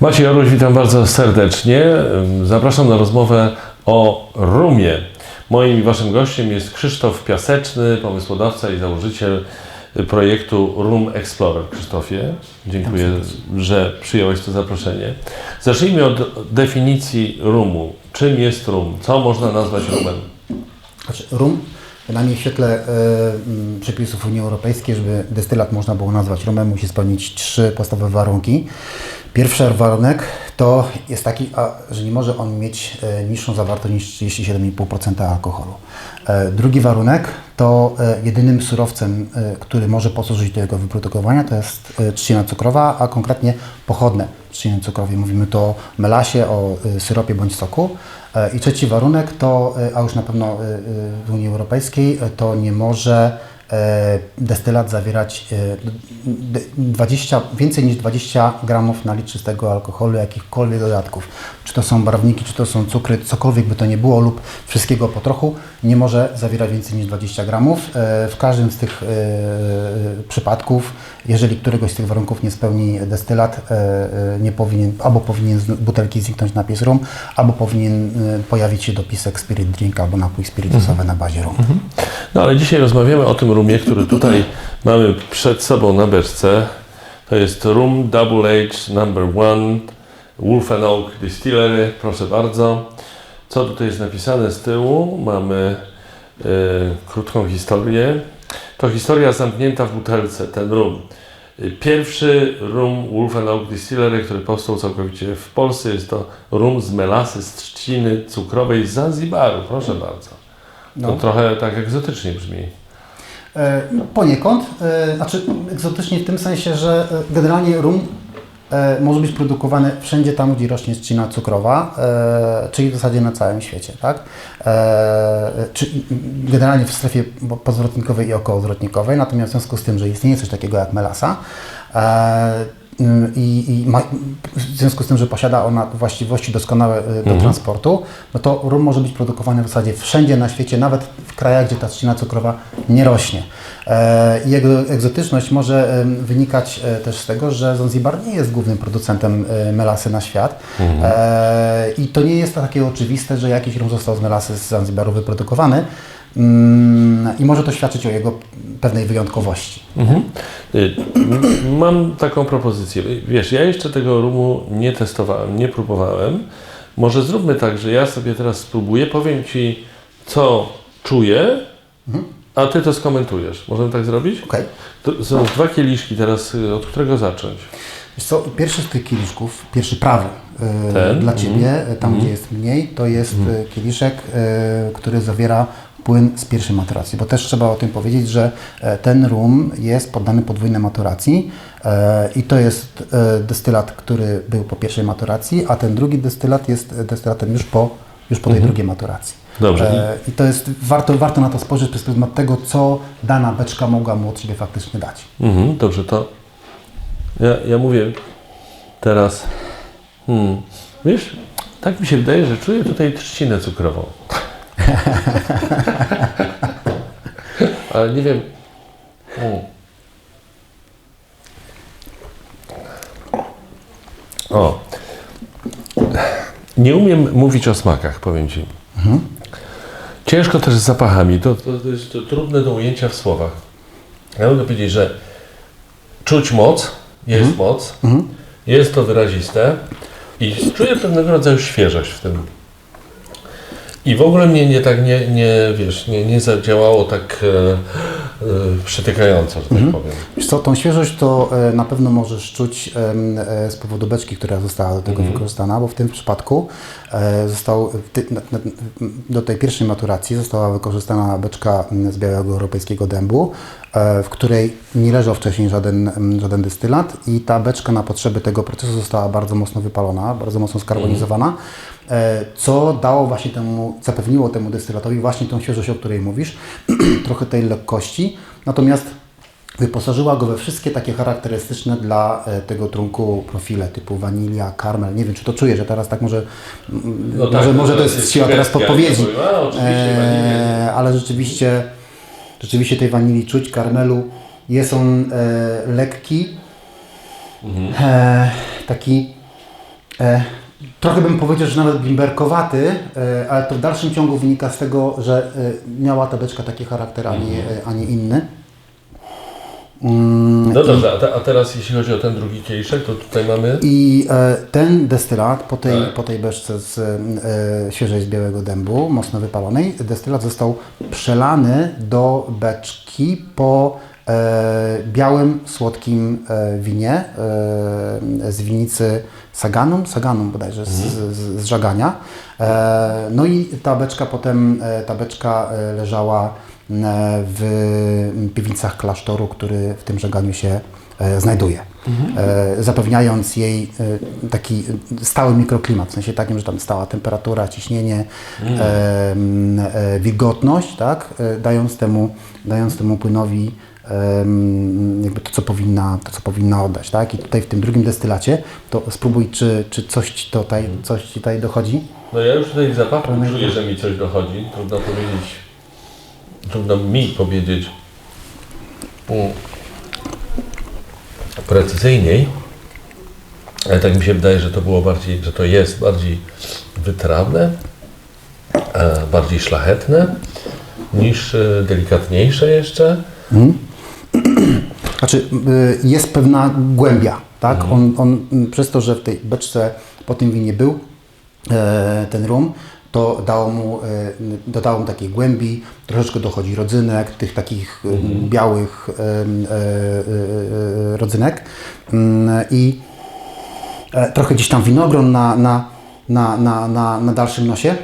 Maciej Oruś, witam bardzo serdecznie. Zapraszam na rozmowę o rumie. Moim i waszym gościem jest Krzysztof Piaseczny, pomysłodawca i założyciel projektu Room Explorer. Krzysztofie, dziękuję, że przyjąłeś to zaproszenie. Zacznijmy od definicji rumu. Czym jest rum? Co można nazwać rumem? Znaczy, rum, przynajmniej w świetle m, przepisów Unii Europejskiej, żeby destylat można było nazwać rumem, musi spełnić trzy podstawowe warunki. Pierwszy warunek to jest taki, że nie może on mieć e, niższą zawartość niż 37,5% alkoholu. E, drugi warunek to e, jedynym surowcem, który może posłużyć do jego wyprodukowania, to jest trzcina cukrowa, a konkretnie pochodne trzciny cukrowej. Mówimy tu o melasie, o syropie bądź soku. I trzeci warunek to, a już na pewno w Unii Europejskiej, to nie może destylat zawierać e, d- 20, więcej niż 20 gramów na litr czystego alkoholu, jakichkolwiek dodatków. Czy to są barwniki, czy to są cukry, cokolwiek by to nie było lub wszystkiego po trochu, nie może zawierać więcej niż 20 gramów. E, W każdym z tych e, przypadków, jeżeli któregoś z tych warunków nie spełni destylat, e, e, nie powinien, albo powinien z butelki zniknąć napis rum, albo powinien e, pojawić się dopisek spirit drink albo napój spirytusowy na bazie rum. No ale dzisiaj rozmawiamy o tym rumie, który tutaj mamy przed sobą na beczce. To jest Rum Double H Number One Wolf and Oak Distillery. Proszę bardzo. Co tutaj jest napisane z tyłu? Mamy e, krótką historię. To historia zamknięta w butelce, ten rum. Y, Pierwszy rum Wolf and Oak Distillery, który powstał całkowicie w Polsce, jest to rum z melasy, z trzciny cukrowej z Zanzibaru. Proszę bardzo. To No. trochę tak egzotycznie brzmi. E, Poniekąd, e, znaczy egzotycznie w tym sensie, że e, generalnie rum może być produkowany wszędzie tam, gdzie rośnie trzcina cukrowa, czyli w zasadzie na całym świecie, tak? Czy generalnie w strefie po- pozwrotnikowej i okołozwrotnikowej, natomiast w związku z tym, że istnieje coś takiego jak melasa, i, i ma, w związku z tym, że posiada ona właściwości doskonałe e, do transportu, no to rum może być produkowany w zasadzie wszędzie na świecie, nawet w krajach, gdzie ta trzcina cukrowa nie rośnie. E, jego egzotyczność może wynikać e, też z tego, że Zanzibar nie jest głównym producentem e, melasy na świat. E, I to nie jest takie oczywiste, że jakiś rum został z melasy z Zanzibaru wyprodukowany. Mm, I może to świadczyć o jego pewnej wyjątkowości. Mhm. Y, Mam taką propozycję. Wiesz, ja jeszcze tego rumu nie testowałem, nie próbowałem. Może zróbmy tak, że ja sobie teraz spróbuję, powiem Ci, co czuję, a Ty to skomentujesz. Możemy tak zrobić? Okej. To są dwa kieliszki teraz, y, od którego zacząć? Wiesz co, pierwszy z tych kieliszków, pierwszy prawy Ten? dla Ciebie, e, tam gdzie jest mniej, to jest e, kieliszek, e, który zawiera płyn z pierwszej maturacji, bo też trzeba o tym powiedzieć, że e, ten rum jest poddany podwójnej maturacji e, i to jest e, destylat, który był po pierwszej maturacji, a ten drugi destylat jest destylatem już po, już po tej drugiej maturacji. Dobrze. I to jest, warto, warto na to spojrzeć przez pryzmat tego, co dana beczka mogła mu od siebie faktycznie dać. Mhm, dobrze, to ja, ja mówię teraz, hmm, wiesz, tak mi się wydaje, że czuję tutaj trzcinę cukrową. Ale nie wiem. Hmm. O. Nie umiem mówić o smakach, powiem Ci. Ciężko też z zapachami. To, to, to jest to trudne do ujęcia w słowach. Ja mogę powiedzieć, że czuć moc, jest moc, jest to wyraziste i czuję pewnego rodzaju świeżość w tym. I w ogóle mnie nie tak nie, nie wiesz, nie, nie zadziałało tak e, e, przytykająco, że tak powiem. Wiesz co, tą świeżość to e, na pewno możesz czuć em, e, z powodu beczki, która została do tego wykorzystana, bo w tym przypadku e, został, ty, na, na, do tej pierwszej maturacji została wykorzystana beczka m, z białego europejskiego dębu, w której nie leżał wcześniej żaden, m, żaden destylat i ta beczka na potrzeby tego procesu została bardzo mocno wypalona, bardzo mocno skarbonizowana, e, co dało właśnie temu, zapewniło temu destylatowi właśnie tą świeżość, o której mówisz, trochę tej lekkości, natomiast Wyposażyła go we wszystkie takie charakterystyczne dla e, tego trunku profile typu wanilia, karmel. Nie wiem, czy to czuję, że teraz tak może, mm, No tak, może, to może to teraz jest siła teraz podpowiedzi. E, ale rzeczywiście, rzeczywiście tej wanilii czuć, karmelu. Jest on e, lekki, Mhm. e, taki E, trochę bym powiedział, że nawet bimberkowaty, e, ale to w dalszym ciągu wynika z tego, że e, miała ta beczka taki charakter, a nie, e, a nie inny. Mm, No dobrze, a, te, a teraz jeśli chodzi o ten drugi kieliszek, to tutaj mamy... I e, ten destylat po tej, Tak. po tej beczce z e, świeżej z białego dębu, mocno wypalonej, destylat został przelany do beczki po e, białym, słodkim e, winie e, z winicy Saganum, Saganum bodajże, z, z, z Żagania. E, no i ta beczka potem, e, ta beczka e, leżała w piwnicach klasztoru, który w tym Żaganiu się e, znajduje. E, zapewniając jej e, taki stały mikroklimat, w sensie takim, że tam stała temperatura, ciśnienie, e, m, e, wilgotność, tak? E, dając, temu, dając temu płynowi e, jakby to, co powinna, to, co powinna oddać. Tak? I tutaj w tym drugim destylacie, to spróbuj, czy, czy coś, ci tutaj, coś ci tutaj dochodzi. No ja już tutaj w zapachu czuję, że mi coś dochodzi. Trudno powiedzieć, trudno mi powiedzieć precyzyjniej, ale tak mi się wydaje, że to było bardziej, że to jest bardziej wytrawne, e, bardziej szlachetne niż e, delikatniejsze jeszcze. Znaczy, y, jest pewna głębia, tak? On, on mm, przez to, że w tej beczce po tym winie był e, ten rum, to dało mu, e, dodało mu takiej głębi, troszeczkę dochodzi rodzynek, tych takich e, białych e, rodzynek Mm, i trochę gdzieś tam winogron na, na, na, na, na dalszym nosie.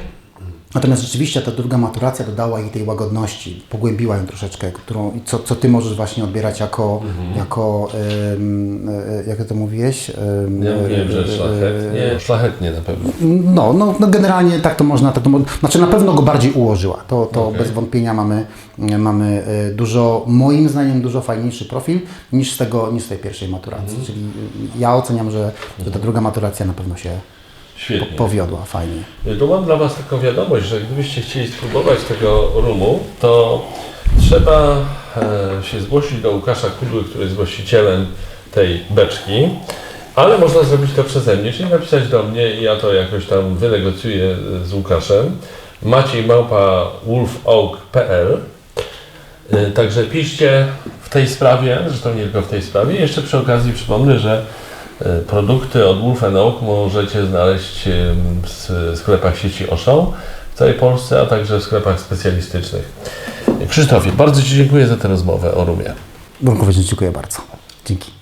Natomiast rzeczywiście ta druga maturacja dodała jej tej łagodności, pogłębiła ją troszeczkę, którą, co, co Ty możesz właśnie odbierać jako, jako em, e, jak to mówiłeś? Em, Ja mówiłem, że e, szlachetnie, szlachetnie na pewno. no, no, no generalnie tak to można, tak to znaczy na pewno go bardziej ułożyła. To, to Okej. bez wątpienia mamy, mamy e, dużo, moim zdaniem dużo fajniejszy profil niż z tego, niż z tej pierwszej maturacji. Czyli e, ja oceniam, że, że ta druga maturacja na pewno się Świetnie. powiodła fajnie. Tu mam dla Was taką wiadomość, że gdybyście chcieli spróbować tego rumu, to trzeba e, się zgłosić do Łukasza Kudły, który jest właścicielem tej beczki, ale można zrobić to przeze mnie, czyli napisać do mnie i ja to jakoś tam wynegocjuję z Łukaszem. Maciej małpa wolfoak.pl E, Także piszcie w tej sprawie, zresztą nie tylko w tej sprawie. Jeszcze przy okazji przypomnę, że e, produkty od Wolf Oak możecie znaleźć w sklepach sieci Oszą w całej Polsce, a także w sklepach specjalistycznych. Krzysztofie, bardzo Ci dziękuję za tę rozmowę o rumie. Bronkowiec, dziękuję bardzo. Dzięki.